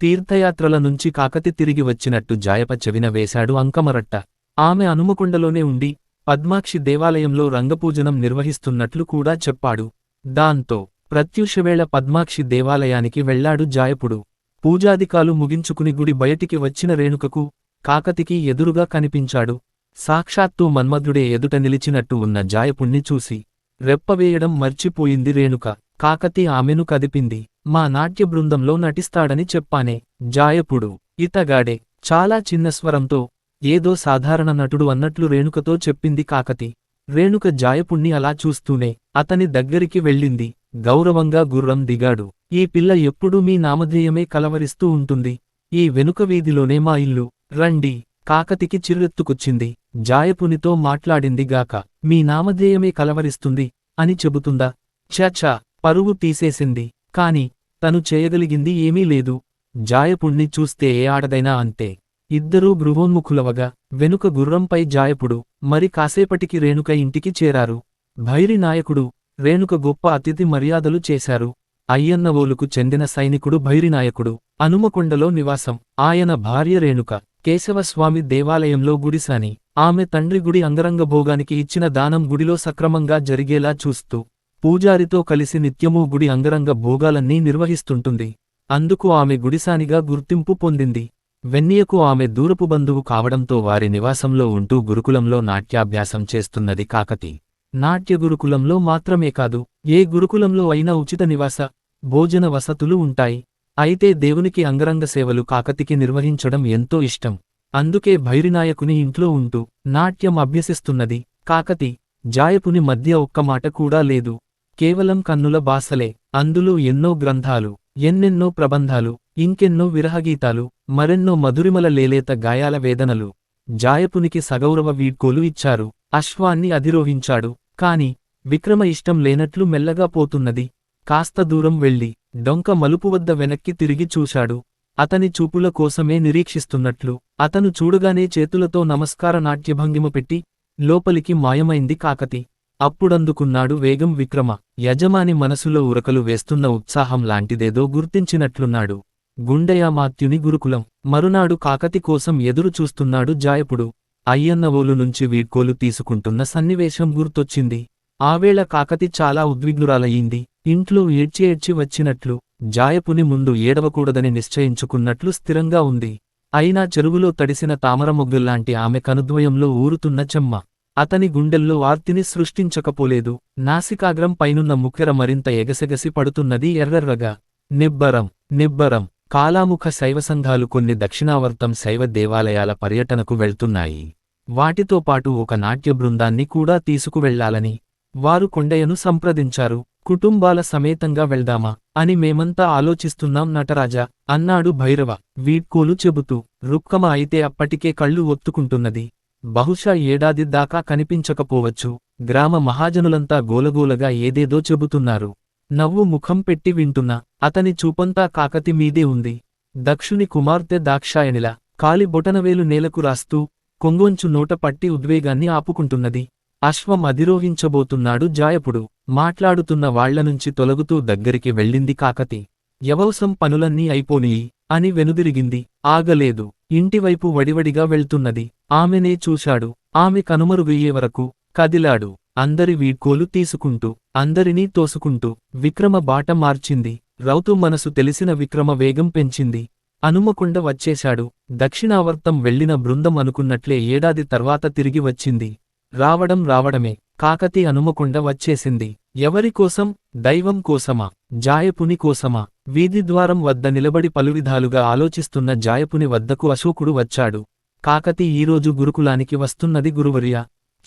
తీర్థయాత్రల నుంచి కాకతి తిరిగి వచ్చినట్టు జాయప చెవిన వేశాడు అంకమరట్ట. ఆమె అనుమకొండలోనే ఉండి పద్మాక్షి దేవాలయంలో రంగపూజనం నిర్వహిస్తున్నట్లు కూడా చెప్పాడు. దాంతో ప్రత్యూషవేళ పద్మాక్షి దేవాలయానికి వెళ్ళాడు జాయపుడు. పూజాదికాలు ముగించుకుని గుడి బయటికి వచ్చిన రేణుకకు కాకతికి ఎదురుగా కనిపించాడు. సాక్షాత్తు మన్మధుడే ఎదుట నిలిచినట్టు ఉన్న జాయపుణ్ణి చూసి రెప్పవేయడం మర్చిపోయింది రేణుక. కాకతి ఆమెను కదిపింది. మా నాట్య బృందంలో నటిస్తాడని చెప్పానే. జాయపుడు. ఇతగాడే. చాలా చిన్న స్వరంతో ఏదో సాధారణ నటుడు అన్నట్లు రేణుకతో చెప్పింది కాకతి. రేణుక జాయపుణ్ణి అలా చూస్తూనే అతని దగ్గరికి వెళ్ళింది. గౌరవంగా గుర్రం దిగాడు. ఈ పిల్ల ఎప్పుడూ మీ నామధేయమే కలవరిస్తూ ఉంటుంది. ఈ వెనుక వీధిలోనే మా ఇల్లు. రండి. కాకతికి చిర్రెత్తుకొచ్చింది. జాయపునితో మాట్లాడింది గాక మీ నామధేయమే కలవరిస్తుంది అని చెబుతుందా? చచా పరువు తీసేసింది. కాని తను చేయగలిగింది ఏమీ లేదు. జాయపుణ్ణి చూస్తే ఏ ఆడదైనా అంతే. ఇద్దరూ గృహోన్ముఖులవగా వెనుక గుర్రంపై జాయపుడు మరి కాసేపటికి రేణుక ఇంటికి చేరారు. భైరి నాయకుడు రేణుక గొప్ప అతిథి మర్యాదలు చేశారు. అయ్యన్నవోలుకు చెందిన సైనికుడు భైరినాయకుడు అనుమకొండలో నివాసం. ఆయన భార్య రేణుక కేశవస్వామి దేవాలయంలో గుడిసాని. ఆమె తండ్రి గుడి అంగరంగ భోగానికి ఇచ్చిన దానం గుడిలో సక్రమంగా జరిగేలా చూస్తూ పూజారితో కలిసి నిత్యమూ గుడి అంగరంగ భోగాలన్నీ నిర్వహిస్తుంటుంది. అందుకు ఆమె గుడిసానిగా గుర్తింపు పొందింది. వెన్నీయకు ఆమె దూరపు బంధువు కావడంతో వారి నివాసంలో ఉంటూ గురుకులంలో నాట్యాభ్యాసం చేస్తున్నది కాకతి. నాట్య గురుకులంలో మాత్రమే కాదు ఏ గురుకులంలో అయినా ఉచిత నివాస భోజన వసతులు ఉంటాయి. అయితే దేవునికి అంగరంగ సేవలు కాకతికి నిర్వహించడం ఎంతో ఇష్టం. అందుకే భైరినాయకుని ఇంట్లో ఉంటూ నాట్యం అభ్యసిస్తున్నది కాకతి. జాయపుని మధ్య ఒక్క మాట కూడా లేదు. కేవలం కన్నుల బాసలే. అందులో ఎన్నో గ్రంథాలు ఎన్నెన్నో ప్రబంధాలు ఇంకెన్నో విరహగీతాలు మరెన్నో మధురిమల లేలేత గాయాల వేదనలు. జాయపునికి సగౌరవ వీడ్కోలు ఇచ్చారు. అశ్వాన్ని అధిరోహించాడు. కాని విక్రమ ఇష్టం లేనట్లు మెల్లగా పోతున్నది. కాస్త దూరం వెళ్ళి డొంక మలుపు వద్ద వెనక్కి తిరిగి చూశాడు. అతని చూపుల కోసమే నిరీక్షిస్తున్నట్లు అతను చూడగానే చేతులతో నమస్కార నాట్యభంగిమ పెట్టి లోపలికి మాయమైంది కాకతి. అప్పుడందుకున్నాడు వేగం విక్రమ. యజమాని మనసులో ఉరకలు వేస్తున్న ఉత్సాహం లాంటిదేదో గుర్తించినట్లున్నాడు. గుండయామాత్యుని గురుకులం. మరునాడు కాకతి కోసం ఎదురు చూస్తున్నాడు జాయపుడు. అయ్యన్నవోలు నుంచి వీడ్కోలు తీసుకుంటున్న సన్నివేశం గుర్తొచ్చింది. ఆవేళ కాకతి చాలా ఉద్విగ్నురాలయ్యింది. ఇంట్లో ఏడ్చి ఏడ్చి వచ్చినట్లు జాయపుని ముందు ఏడవకూడదని నిశ్చయించుకున్నట్లు స్థిరంగా ఉంది. అయినా చెరువులో తడిసిన తామరముగ్గుల్లాంటి ఆమె కనుద్వయంలో ఊరుతున్న చెమ్మ. అతని గుండెల్లో ఆర్తిని సృష్టించకపోలేదు. నాసికాగ్రం పైనున్న ముఖ్యర మరింత ఎగసెగసి పడుతున్నది ఎర్రెర్రగా. నిబ్బరం నిబ్బరం. కాలాముఖ శైవ సంఘాలు కొన్ని దక్షిణావర్తం శైవ దేవాలయాల పర్యటనకు వెళ్తున్నాయి. వాటితో పాటు ఒక నాట్య బృందాన్ని కూడా తీసుకువెళ్ళాలని వారు కొండయ్యను సంప్రదించారు. కుటుంబాల సమేతంగా వెళ్దామా అని మేమంతా ఆలోచిస్తున్నాం నటరాజా అన్నాడు భైరవ. వీడ్కోలు చెబుతూ రుక్కమ అయితే అప్పటికే కళ్ళు ఒత్తుకుంటున్నది. బహుశా ఏడాది దాకా కనిపించకపోవచ్చు. గ్రామ మహాజనులంతా గోలగోలగా ఏదేదో చెబుతున్నారు. నవ్వు ముఖం పెట్టి వింటున్న అతని చూపంతా కాకతి మీదే ఉంది. దక్షుని కుమార్తె దాక్షాయణిలా కాలి బొటనవేలు నేలకు రాస్తూ కొంగొంచు నోట పట్టి ఉద్వేగాన్ని ఆపుకుంటున్నది. అశ్వం అధిరోహించబోతున్నాడు జాయపుడు. మాట్లాడుతున్న వాళ్ళనుంచి తొలగుతూ దగ్గరికి వెళ్ళింది కాకతి. యవవసం పనులన్నీ అయిపోనియి. అని వెనుదిరిగింది. ఆగలేదు. ఇంటివైపు వడివడిగా వెళ్తున్నది. ఆమెనే చూశాడు. ఆమె కనుమరుగయ్యే వరకు కదిలాడు. అందరి వీడ్కోలు తీసుకుంటూ అందరినీ తోసుకుంటూ విక్రమ బాట మార్చింది. రౌతు మనసు తెలిసిన విక్రమ వేగం పెంచింది. అనుమకుండ వచ్చేశాడు. దక్షిణావర్తం వెళ్ళిన బృందం అనుకున్నట్లే ఏడాది తర్వాత తిరిగి వచ్చింది. రావడం రావడమే. కాకతి అనుమకుండ వచ్చేసింది. ఎవరికోసం దైవం కోసమా? జాయపుని కోసమా? వీధి ద్వారం వద్ద నిలబడి పలువిధాలుగా ఆలోచిస్తున్న జాయపుని వద్దకు అశోకుడు వచ్చాడు. కాకతి ఈరోజు గురుకులానికి వస్తున్నది గురువర్య.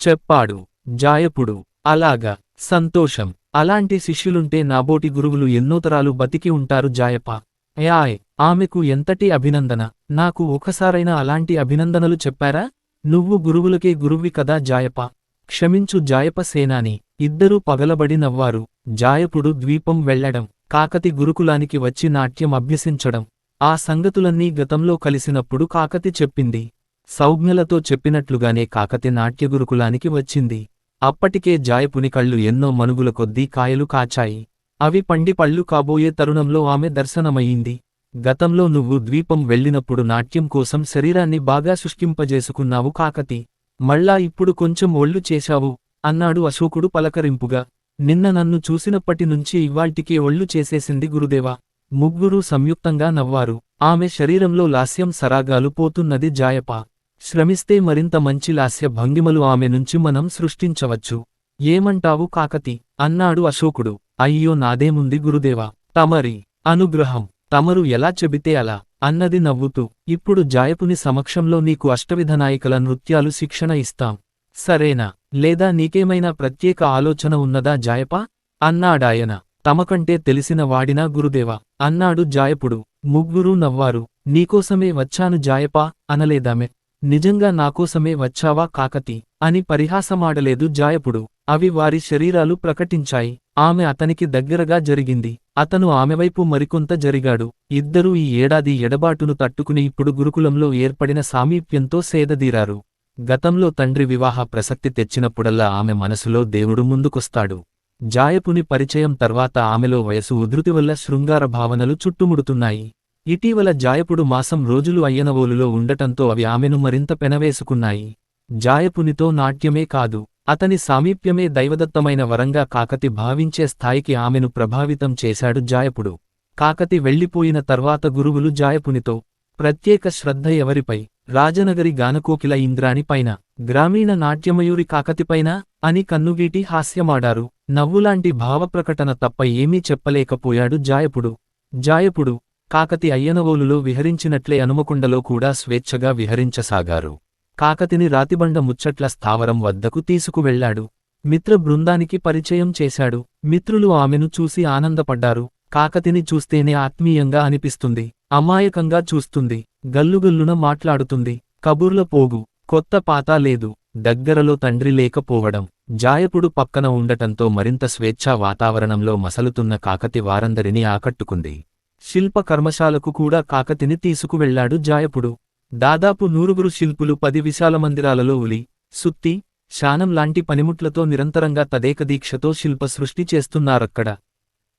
చెప్పాడు. జాయపుడు. అలాగా. సంతోషం. అలాంటి శిష్యులుంటే నాబోటి గురువులు ఎన్నోతరాలు బతికి ఉంటారు జాయప. యాయ్. ఆమెకు ఎంతటి అభినందన. నాకు ఒకసారైనా అలాంటి అభినందనలు చెప్పారా? నువ్వు గురువులకే గురువి కదా జాయప. క్షమించు జాయప సేనాని. ఇద్దరూ పగలబడి నవ్వారు. జాయపుడు ద్వీపం వెళ్ళడం కాకతి గురుకులానికి వచ్చి నాట్యం అభ్యసించడం. ఆ సంగతులన్నీ గతంలో కలిసినప్పుడు కాకతి చెప్పింది. సౌజ్ఞలతో చెప్పినట్లుగానే కాకతి నాట్య గురుకులానికి వచ్చింది. అప్పటికే జాయపుని కళ్ళు ఎన్నో మనుగుల కొద్దీ కాయలు కాచాయి. అవి పండి పళ్ళు కాబోయే తరుణంలో ఆమె దర్శనమయ్యింది. గతంలో నువ్వు ద్వీపం వెళ్ళినప్పుడు నాట్యం కోసం శరీరాన్ని బాగా శుష్కింపజేసుకున్నావు కాకతి. మళ్ళా ఇప్పుడు కొంచెం ఒళ్ళు చేశావు. అన్నాడు అశోకుడు పలకరింపుగా. నిన్న నన్ను చూసినప్పటి నుంచి ఇవాల్టికి ఒళ్ళు చేసేసింది గురుదేవా. ముగ్గురూ సంయుక్తంగా నవ్వారు. ఆమె శరీరంలో లాస్యం సరాగాలు పోతున్నది జాయప. శ్రమిస్తే మరింత మంచి లాస్య భంగిమలు ఆమె నుంచి మనం సృష్టించవచ్చు. ఏమంటావు కాకతి? అన్నాడు అశోకుడు. అయ్యో నాదేముంది గురుదేవా? తమరి అనుగ్రహం. తమరు ఎలా చెబితే అలా? అన్నది నవ్వుతూ. ఇప్పుడు జాయపుని సమక్షంలో నీకు అష్టవిధనాయికల నృత్యాలు శిక్షణ ఇస్తాం. సరేనా? లేదా నీకేమైనా ప్రత్యేక ఆలోచన ఉన్నదా జాయపా? అన్నాడాయన. తమకంటే తెలిసిన వాడినా గురుదేవా? అన్నాడు జాయపుడు. ముగ్గురూ నవ్వారు. నీకోసమే వచ్చాను జాయపా అనలేదామె. నిజంగా నాకోసమే వచ్చావా కాకతి? అని పరిహాసమాడలేదు జాయపుడు. అవి వారి శరీరాలు ప్రకటించాయి. ఆమె అతనికి దగ్గరగా జరిగింది. అతను ఆమెవైపు మరికొంత జరిగాడు. ఇద్దరూ ఈ ఏడాది ఎడబాటును తట్టుకుని ఇప్పుడు గురుకులంలో ఏర్పడిన సామీప్యంతో సేదదీరారు. గతంలో తండ్రి వివాహ ప్రసక్తి తెచ్చినప్పుడల్లా ఆమె మనసులో దేవుడు ముందుకొస్తాడు. జాయపుని పరిచయం తర్వాత ఆమెలో వయసు ఉధృతి వల్ల శృంగార భావనలు చుట్టుముడుతున్నాయి. ఇటీవల జాయపుడు మాసం రోజులు అయ్యనవోలులో ఉండటంతో అవి ఆమెను మరింత పెనవేసుకున్నాయి. జాయపునితో నాట్యమే కాదు అతని సామీప్యమే దైవదత్తమైన వరంగా కాకతి భావించే స్థాయికి ఆమెను ప్రభావితం చేశాడు జాయపుడు. కాకతి వెళ్ళిపోయిన తర్వాత గురువులు జాయపునితో ప్రత్యేక శ్రద్ధ ఎవరిపై? రాజనగరి గానకోకిల ఇంద్రాని పైన గ్రామీణ నాట్యమయూరి కాకతిపైన అని కన్నుగీటి హాస్యమాడారు. నవ్వులాంటి భావప్రకటన తప్ప ఏమీ చెప్పలేకపోయాడు జాయపుడు. జాయపుడు కాకతి అయ్యనవోలులో విహరించినట్లే అనుమకొండలో కూడా స్వేచ్ఛగా విహరించసాగారు. కాకతిని రాతిబండ ముచ్చట్ల స్థావరం వద్దకు తీసుకువెళ్ళాడు మిత్ర బృందానికి పరిచయం చేశాడు. మిత్రులు ఆమెను చూసి ఆనందపడ్డారు. కాకతిని చూస్తేనే ఆత్మీయంగా అనిపిస్తుంది. అమాయకంగా చూస్తుంది. గల్లుగల్లున మాట్లాడుతుంది. కబుర్ల పోగు. కొత్త పాత లేదు. దగ్గరలో తండ్రి లేకపోవడం. జాయపుడు పక్కన ఉండటంతో మరింత స్వేచ్ఛా వాతావరణంలో మసలుతున్న కాకతి వారందరినీ ఆకట్టుకుంది. శిల్ప కర్మశాలకు కూడా కాకతిని తీసుకువెళ్ళాడు జాయపుడు దాదాపు నూరుగురు శిల్పులు పది విశాల మందిరాలలో ఉలి సుత్తి శానం లాంటి పనిముట్లతో నిరంతరంగా తదేక దీక్షతో శిల్ప సృష్టి చేస్తున్నారక్కడ.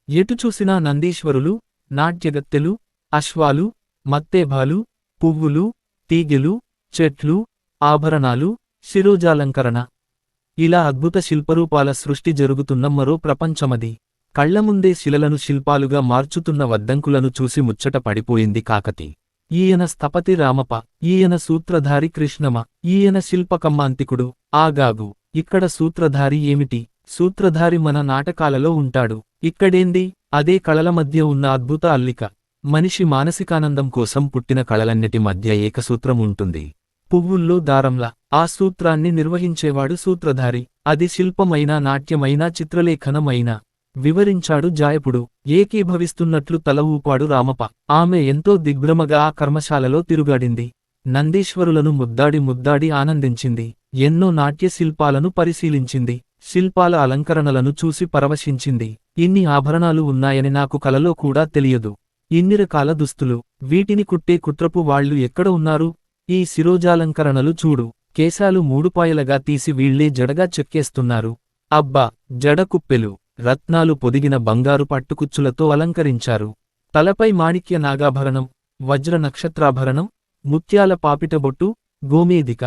ఎటు చూసినా నందీశ్వరులు నాట్యగత్తెలు అశ్వాలు మత్తేభాలు పువ్వులు తీగెలు చెట్లు ఆభరణాలు శిరోజాలంకరణ. ఇలా అద్భుత శిల్పరూపాల సృష్టి జరుగుతున్న మరో ప్రపంచమది. కళ్ళముందే శిలలను శిల్పాలుగా మార్చుతున్న వద్దంకులను చూసి ముచ్చట పడిపోయింది కాకతి. ఈయన స్థపతి రామప ఈయన సూత్రధారి కృష్ణమ ఈయన శిల్పకమ్మాంతికుడు ఆగాగు. ఇక్కడ సూత్రధారి ఏమిటి? సూత్రధారి మన నాటకాలలో ఉంటాడు. ఇక్కడేంది? అదే కళల మధ్య ఉన్న అద్భుత అల్లిక. మనిషి మానసికానందం కోసం పుట్టిన కళలన్నిటి మధ్య ఏకసూత్రం ఉంటుంది. పువ్వుల్లో దారంలా. ఆ సూత్రాన్ని నిర్వహించేవాడు సూత్రధారి. అది శిల్పమైనా నాట్యమైనా చిత్రలేఖనమైనా. వివరించాడు జాయపుడు. ఏకీభవిస్తున్నట్లు తల ఊపాడు రామప ఆమె ఎంతో దిగ్భ్రమగా ఆ కర్మశాలలో తిరుగాడింది. నందీశ్వరులను ముద్దాడి ముద్దాడి ఆనందించింది. ఎన్నో నాట్య శిల్పాలను పరిశీలించింది. శిల్పాల అలంకరణలను చూసి పరవశించింది. ఇన్ని ఆభరణాలు ఉన్నాయని నాకు కలలో కూడా తెలియదు. ఇన్ని రకాల దుస్తులు? వీటిని కుట్టే కుట్రపు వాళ్ళు ఎక్కడ ఉన్నారు? ఈ శిరోజాలంకరణలు చూడు. కేశాలు మూడుపాయలగా తీసి వీళ్ళే జడగా చెక్కేస్తున్నారు. అబ్బా! జడ కుప్పెలు. రత్నాలు పొదిగిన బంగారు పట్టుకుచ్చులతో అలంకరించారు. తలపై మాణిక్య నాగాభరణం వజ్ర నక్షత్రాభరణం ముత్యాల పాపిటబొట్టు గోమేదిక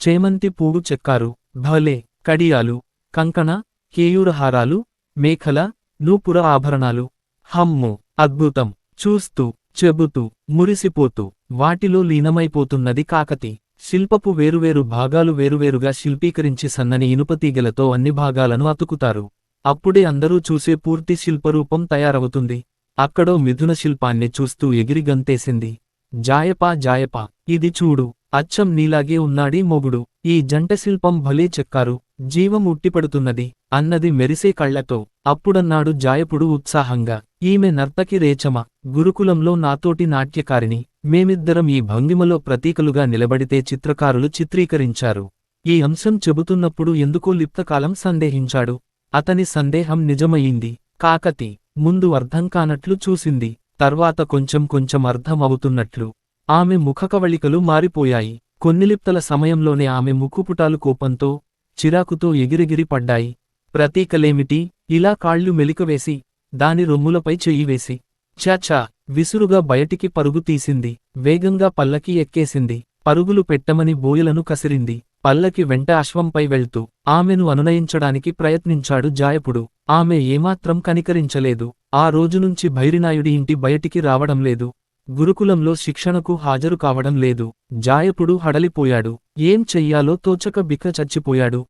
చేమంతి పూడు చెక్కారు. భలే! కడియాలు కంకణ కేయూరహారాలు మేఖల నూపుర ఆభరణాలు. హమ్ము! అద్భుతం! చూస్తూ చెబుతూ మురిసిపోతూ వాటిలో లీనమైపోతున్నది కాకతి. శిల్పపు వేరువేరు భాగాలు వేరువేరుగా శిల్పీకరించి సన్నని ఇనుపతీగలతో అన్ని భాగాలను అతుకుతారు. అప్పుడే అందరూ చూసే పూర్తి శిల్పరూపం తయారవుతుంది. అక్కడో మిథున శిల్పాన్ని చూస్తూ ఎగిరి గంతేసింది. జాయపా జాయపా ఇది చూడు అచ్చం నీలాగే ఉన్నాడీ మొగుడు. ఈ జంట శిల్పం భలే చెక్కారు. జీవం ఉట్టిపడుతున్నది. అన్నది మెరిసే కళ్ళతో అప్పుడన్నాడు జాయపుడు ఉత్సాహంగా. ఈమె నర్తకి రేచమ గురుకులంలో నాతోటి నాట్యకారిణి మేమిద్దరం ఈ భంగిమలో ప్రతీకలుగా నిలబడితే చిత్రకారులు చిత్రీకరించారు. ఈ అంశం చెబుతున్నప్పుడు ఎందుకో లిప్తకాలం సందేహించాడు. అతని సందేహం నిజమయింది కాకతి ముందు అర్థం కానట్లు చూసింది. తర్వాత కొంచెం కొంచెం అర్థం అవుతున్నట్లు. ఆమె ముఖకవళికలు మారిపోయాయి. కొన్నిలిప్తల సమయంలోనే ఆమె ముక్కుపుటాలు కోపంతో చిరాకుతో ఎగిరెగిరి పడ్డాయి. ప్రతీకలేమిటి? ఇలా కాళ్ళు మెలికవేసి దాని రొమ్ములపై చెయ్యివేసి చాచా విసురుగా బయటికి పరుగు తీసింది. వేగంగా పల్లకి ఎక్కేసింది. పరుగులు పెట్టమని బోయలను కసిరింది. పల్లకి వెంట అశ్వంపై వెళ్తూ ఆమెను అనునయించడానికి ప్రయత్నించాడు జాయపుడు. ఆమె ఏమాత్రం కనికరించలేదు. ఆ రోజునుంచి భైరినాయుడి ఇంటి బయటికి రావడం లేదు. గురుకులంలో శిక్షణకు హాజరు కావడం లేదు. జాయపుడు హడలిపోయాడు. ఏం చెయ్యాలో తోచక బిక్క చచ్చిపోయాడు.